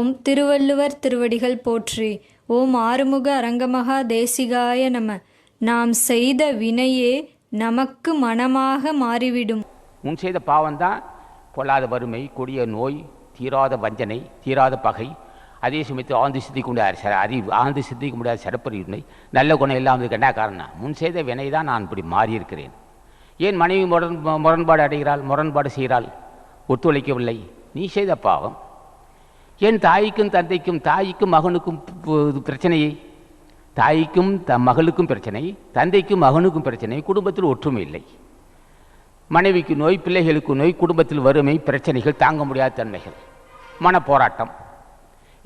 ஓம் திருவள்ளுவர் திருவடிகள் போற்றி. ஓம் ஆறுமுக அரங்கமகா தேசிகாய நம. நாம் செய்த வினையே நமக்கு மனமாக மாறிவிடும். முன் செய்த பாவம்தான் பொல்லாத வறுமை கொடிய நோய் தீராத வஞ்சனை தீராத பகை அதே சமயத்தில் ஆழ்ந்து சித்திக்க முடியாது ச அறிவு ஆழ்ந்து சித்திக்க முடியாத சிறப்பறிவின்மை நல்ல குணம் இல்லாமல் என்ன காரணம் முன் செய்த வினை தான் நான் இப்படி மாறியிருக்கிறேன். ஏன் மனைவி முரண் முரண்பாடு அடைகிறாள் முரண்பாடு செய்கிறாள் ஒத்துழைக்கவில்லை? நீ செய்த பாவம். ஏன் தாய்க்கும் தந்தைக்கும் தாய்க்கும் மகனுக்கும் பிரச்சனையை? தாய்க்கும் த மகளுக்கும் பிரச்சனை தந்தைக்கும் மகனுக்கும் பிரச்சனை குடும்பத்தில் ஒற்றுமை இல்லை. மனைவிக்கு நோய் பிள்ளைகளுக்கு நோய் குடும்பத்தில் வறுமை பிரச்சனைகள் தாங்க முடியாத தன்மைகள் மனப்போராட்டம்.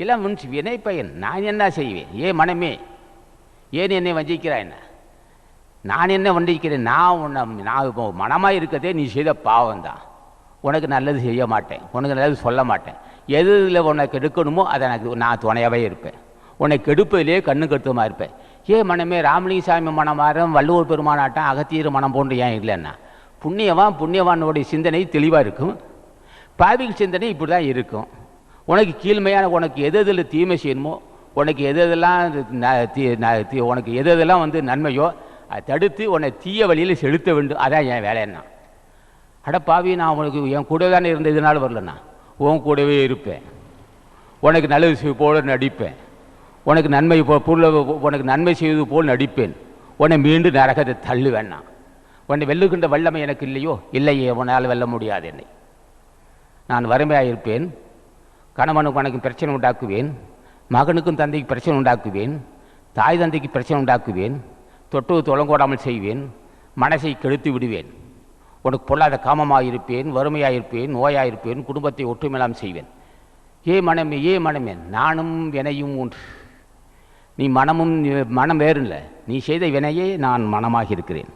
எல்லாம் முன்சி வினை பயன் நான் என்ன செய்வேன்? ஏன் மனமே ஏன் என்னை வஞ்சிக்கிறாய் என்ன? நான் என்ன வஞ்சிக்கிறேன்? நான் உன்னை நான் மனமாக இருக்கதே நீ செய்த பாவம் தான் உனக்கு நல்லது செய்ய மாட்டேன் உனக்கு நல்லது சொல்ல மாட்டேன் எதில் உனக்கு எடுக்கணுமோ அதை எனக்கு நான் துணையாகவே இருப்பேன். உன்னை கெடுப்பதிலே கண்ணு கட்டுமா இருப்பேன். ஏ மனமே ராமலிங்க சாமி மனமாரம் வள்ளுவர் பெருமானாட்டம் அகத்தீர் மனம் போன்று ஏன் இல்லைன்னா? புண்ணியவான் புண்ணியவானுடைய சிந்தனை தெளிவாக இருக்கும். பாவிகள் சிந்தனை இப்படி தான் இருக்கும். உனக்கு கீழ்மையான உனக்கு எது எதில் தீமை செய்யணுமோ உனக்கு எது எதெல்லாம் உனக்கு எது எதெல்லாம் வந்து நன்மையோ அதை தடுத்து உன்னை தீய வழியில் செலுத்த வேண்டும். அதான் என் வேலைன்னா. அட பாவி நான் உனக்கு என் கூட தானே இருந்த இதனால் வரலண்ணா. உன் கூடவே இருப்பேன். உனக்கு நல்லது செய்வது போல நடிப்பேன். உனக்கு நன்மை போ பொருளை உனக்கு நன்மை செய்வது போல் நடிப்பேன். உன்னை மீண்டும் நரகத்தை தள்ளுவேண்ணா. உன்னை வெல்லுகின்ற வல்லமை எனக்கு இல்லையோ? இல்லையே உன்னால் வெல்ல முடியாது என்னை. நான் வறுமையாக இருப்பேன் கணவனுக்கு உனக்கு பிரச்சனை உண்டாக்குவேன். மகனுக்கும் தந்தைக்கு பிரச்சனை உண்டாக்குவேன். தாய் தந்தைக்கு பிரச்சனை உண்டாக்குவேன். தொட்டு தொலங்கோடாமல் செய்வேன். மனசை கெடுத்து விடுவேன். உனக்கு பொல்லாத காமமாக இருப்பேன் வறுமையாக இருப்பேன் நோயாக இருப்பேன் குடும்பத்தை ஒற்றுமையெல்லாம் செய்வேன். ஏ மனமே ஏ மனமே நானும் வினையும் ஒன்று. நீ மனமும் மனம் வேறு இல்லை நீ செய்த வினையே நான் மனமாக இருக்கிறேன்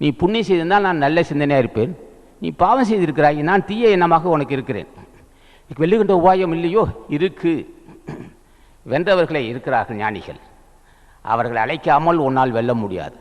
நீ புண்ணியம் செய்திருந்தால் நான் நல்ல சிந்தனையாக இருப்பேன். நீ பாவம் செய்திருக்கிறாய் நான் தீய எண்ணமாக உனக்கு இருக்கிறேன். எனக்கு வெல்லுகின்ற உபாயம் இல்லையோ? இருக்கு. வென்றவர்களே இருக்கிறார்கள் ஞானிகள். அவர்களை அழைக்காமல் உன்னால் வெல்ல முடியாது.